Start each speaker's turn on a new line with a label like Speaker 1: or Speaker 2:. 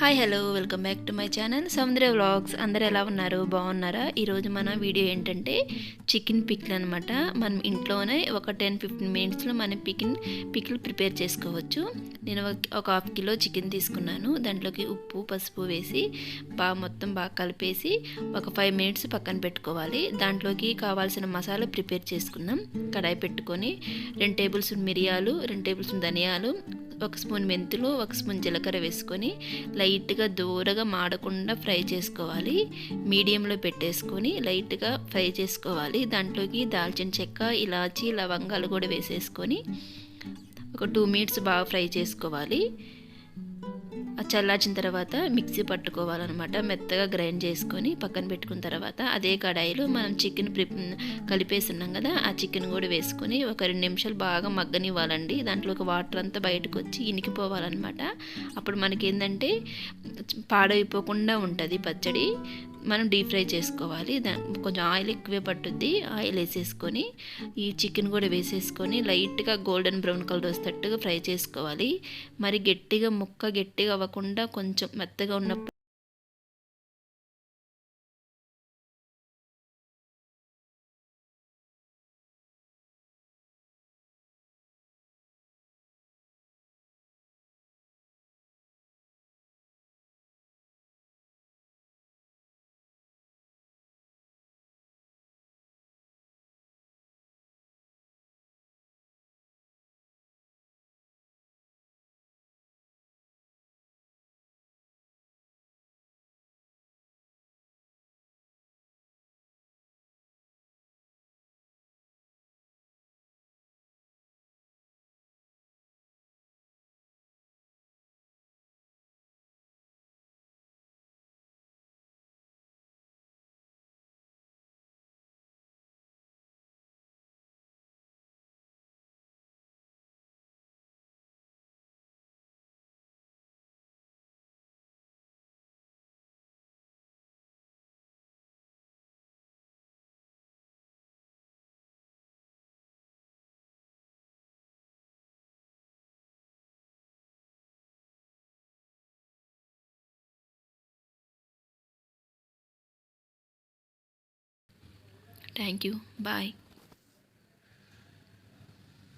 Speaker 1: Hi hello welcome back to my channel Samudra vlogs అందరు ఎలా ఉన్నారు? బాగున్నారా? ఈరోజు మన వీడియో ఏంటంటే చికెన్ పిక్లు అనమాట మనం ఇంట్లోనే ఒక టెన్ ఫిఫ్టీన్ మినిట్స్లో మనం పికిన్ పిక్లు ప్రిపేర్ చేసుకోవచ్చు. నేను ఒక- ఒక హాఫ్ కిలో చికెన్ తీసుకున్నాను. దాంట్లోకి ఉప్పు పసుపు వేసి బాగా మొత్తం బాగా కలిపేసి ఒక ఫైవ్ మినిట్స్ పక్కన పెట్టుకోవాలి. దాంట్లోకి కావాల్సిన మసాలా ప్రిపేర్ చేసుకుందాం. కడాయి పెట్టుకొని రెండు టేబుల్ స్పూన్ మిరియాలు రెండు టేబుల్ స్పూన్ ధనియాలు ఒక స్పూన్ మెంతులు ఒక స్పూన్ జీలకర్ర వేసుకొని లైట్గా దూరగా మాడకుండా ఫ్రై చేసుకోవాలి. మీడియంలో పెట్టేసుకొని లైట్గా ఫ్రై చేసుకోవాలి. దాంట్లోకి దాల్చిన చెక్క ఇలాచి లవంగాలు కూడా వేసేసుకొని ఒక టూ మినిట్స్ బాగా ఫ్రై చేసుకోవాలి. చల్లార్చిన తర్వాత మిక్సీ పట్టుకోవాలన్నమాట. మెత్తగా గ్రైండ్ చేసుకొని పక్కన పెట్టుకున్న తర్వాత అదే కడాయిలో మనం చికెన్ ప్రిప్ కలిపేసి ఉన్నాం కదా ఆ చికెన్ కూడా వేసుకొని ఒక రెండు నిమిషాలు బాగా మగ్గనివ్వాలండి. దాంట్లో ఒక వాటర్ అంతా బయటకు వచ్చి ఇనికిపోవాలన్నమాట. అప్పుడు మనకి ఏంటంటే పాడైపోకుండా ఉంటుంది పచ్చడి. మనం డీప్ ఫ్రై చేసుకోవాలి. కొంచెం ఆయిల్ ఎక్కువే పట్టుద్ది. ఆయిల్ వేసేసుకొని ఈ చికెన్ కూడా వేసేసుకొని లైట్గా గోల్డెన్ బ్రౌన్ కలర్ వస్తట్టుగా ఫ్రై చేసుకోవాలి. మరి గట్టిగా ముక్క గట్టిగా అవ్వకుండా కొంచెం మెత్తగా ఉన్నప్పుడు Thank you. Bye.